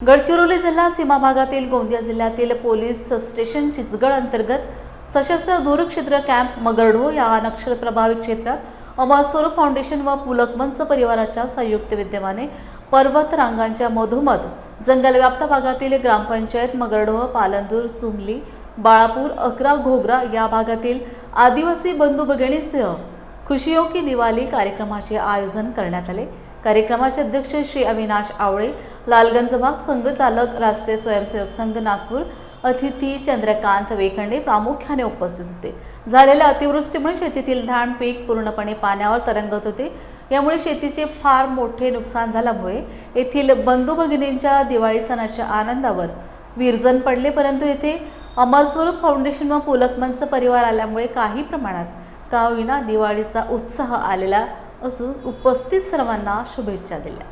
गडचिरोली जिल्हा सीमा भागातील गोंदिया जिल्ह्यातील पोलीस स्टेशन चिचगड अंतर्गत सशस्त्र दूरक्षेत्र कॅम्प मगरढो या नक्षल प्रभावित क्षेत्रात अमर स्वरूप फाउंडेशन व पुलक मंच परिवाराच्या संयुक्त विद्यमाने पर्वत रांगांच्या मधोमध जंगलव्याप्त भागातील ग्रामपंचायत मगरढोह पालंदूर चुमली बाळापूर अकरा घोगरा या भागातील आदिवासी बंधू भगिणीसह खुशियो की दिवाळी कार्यक्रमाचे आयोजन करण्यात आले. कार्यक्रमाचे अध्यक्ष श्री अविनाश आवळे लालगंज भाग संघचालक राष्ट्रीय स्वयंसेवक संघ नागपूर अतिथी चंद्रकांत वेखंडे प्रामुख्याने उपस्थित होते. झालेल्या अतिवृष्टीमुळे शेतीतील धान पीक पूर्णपणे पाण्यावर तरंगत होते. यामुळे शेतीचे फार मोठे नुकसान झाल्यामुळे येथील बंधू भगिनींच्या दिवाळी सणाच्या आनंदावर विरजन पडले परंतु येथे अमरस्वरूप फाउंडेशन व पुलकमंच परिवार आल्यामुळे काही प्रमाणात का होईना दिवाळीचा उत्साह आलेला असून उपस्थित सर्वांना शुभेच्छा दिल्या.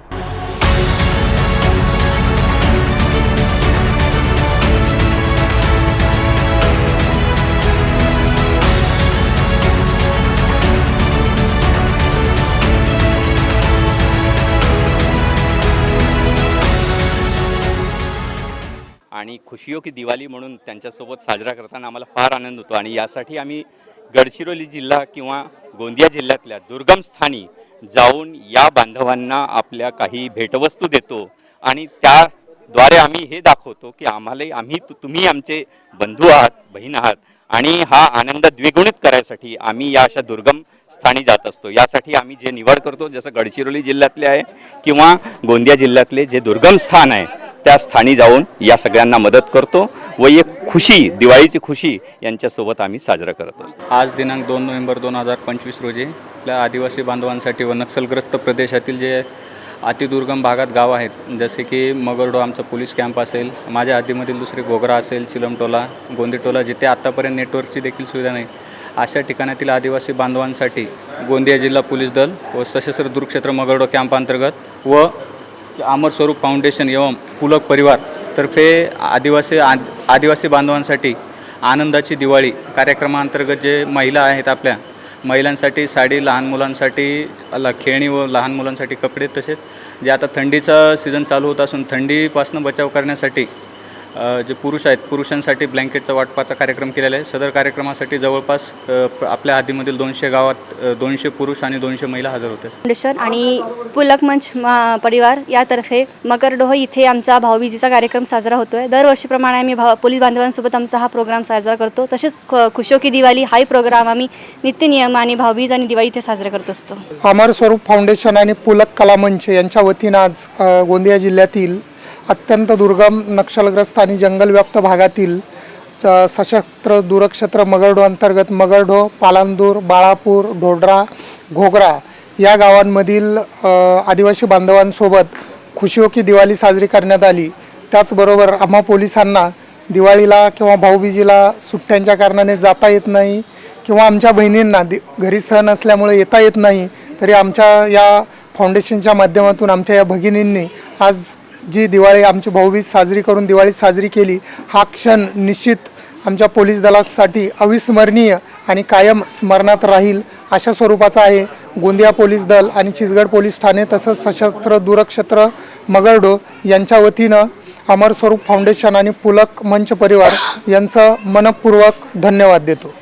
आणि खुशियो हो की दिवाळी म्हणून त्यांच्यासोबत साजरा करताना आम्हाला फार आनंद होतो. आणि यासाठी आम्ही गडचिरोली जिल्हा किंवा गोंदिया जिल्ह्यातल्या दुर्गम स्थानी जाऊन या बांधवांना आपल्या काही भेटवस्तू देतो आणि त्याद्वारे आम्ही हे दाखवतो की आम्हाला आम्ही तुम्ही आमचे बंधू आहात बहीण आहात आणि हा आनंद द्विगुणित करायसाठी आम्ही या अशा दुर्गम स्थानी जात असतो. यासाठी आम्ही जे निवड करतो जसं गडचिरोली जिल्ह्यातले आहे किंवा गोंदिया जिल्ह्यातले जे दुर्गम स्थान आहे त्या स्थानी जाऊन या सगळ्यांना मदत करतो व एक खुशी दिवाळीची खुशी यांच्यासोबत आम्ही साजरा करत असतो. आज दिनांक दोन नोव्हेंबर दोन हजार पंचवीस रोजी आपल्या आदिवासी बांधवांसाठी व नक्षलग्रस्त प्रदेशातील जे अतिदुर्गम भागात गाव आहेत जसे की मगरडो आमचा पोलीस कॅम्प असेल माझ्या आधीमधील दुसरे घोगरा असेल चिलमटोला गोंदीटोला जिथे आत्तापर्यंत नेटवर्कची देखील सुविधा नाही अशा ठिकाणातील आदिवासी बांधवांसाठी गोंदिया जिल्हा पोलीस दल व सशस्त्र दुर्क्षेत्र मगरडो कॅम्प अंतर्गत व अमर स्वरूप फाउंडेशन एवं पुलक परिवार तर्फे आदिवासी आद आदिवासी बांधवांसाठी आनंदाची दिवाळी कार्यक्रमाअंतर्गत जे महिला आहेत आपल्या महिलांसाठी साडी लहान मुलांसाठी ल खेळणी व लहान मुलांसाठी कपडे तसेच जे आता थंडीचा सीझन चालू होत असून थंडीपासून बचाव करण्यासाठी जे पुरुष आहेत पुरुषांसाठी ब्लँकेटचा वाटपाचा कार्यक्रम केलेला आहे. सदर कार्यक्रमासाठी जवळपास आपल्या हद्दीमधील दोनशे गावात दोनशे पुरुष आणि दोनशे महिला हजर होते. फाउंडेशन आणि पुलक मंच परिवार यातर्फे मकरडोह इथे आमचा भाऊबीजीचा कार्यक्रम साजरा होतो आहे दरवर्षीप्रमाणे आम्ही भाव पोलीस बांधवांसोबत आमचा हा प्रोग्राम साजरा करतो. तसेच खुशो की दिवाळी हाही प्रोग्राम आम्ही नित्यनियम आणि भाऊबीज आणि दिवाळी इथे साजरा करत असतो. अमर स्वरूप फाउंडेशन आणि पुलक कला मंच यांच्या वतीनं आज गोंदिया जिल्ह्यातील अत्यंत दुर्गम नक्षलग्रस्त आणि जंगलव्याप्त भागातील सशस्त्र दूरक्षेत्र मगरडो अंतर्गत मगरडो पालांदूर बाळापूर ढोडरा घोगरा या गावांमधील आदिवासी बांधवांसोबत खुशियो की दिवाळी साजरी करण्यात आली. त्याचबरोबर आम्हा पोलिसांना दिवाळीला किंवा भाऊबीजीला सुट्ट्यांच्या कारणाने जाता येत नाही किंवा आमच्या बहिणींना दि घरी सण असल्यामुळे येता येत नाही तरी आमच्या या फाउंडेशनच्या माध्यमातून आमच्या या भगिनींनी आज जी दिवाळी आमची भाऊबीज साजरी करून दिवाळी साजरी केली हा क्षण निश्चित आमच्या पोलीस दलासाठी अविस्मरणीय आणि कायम स्मरणात राहील अशा स्वरूपाचा आहे. गोंदिया पोलीस दल आणि चिचगड पोलीस ठाणे तसंच सशस्त्र दूरक्षेत्र मगरडो यांच्या वतीनं अमर स्वरूप फाउंडेशन आणि पुलक मंच परिवार यांचं मनपूर्वक धन्यवाद देतो.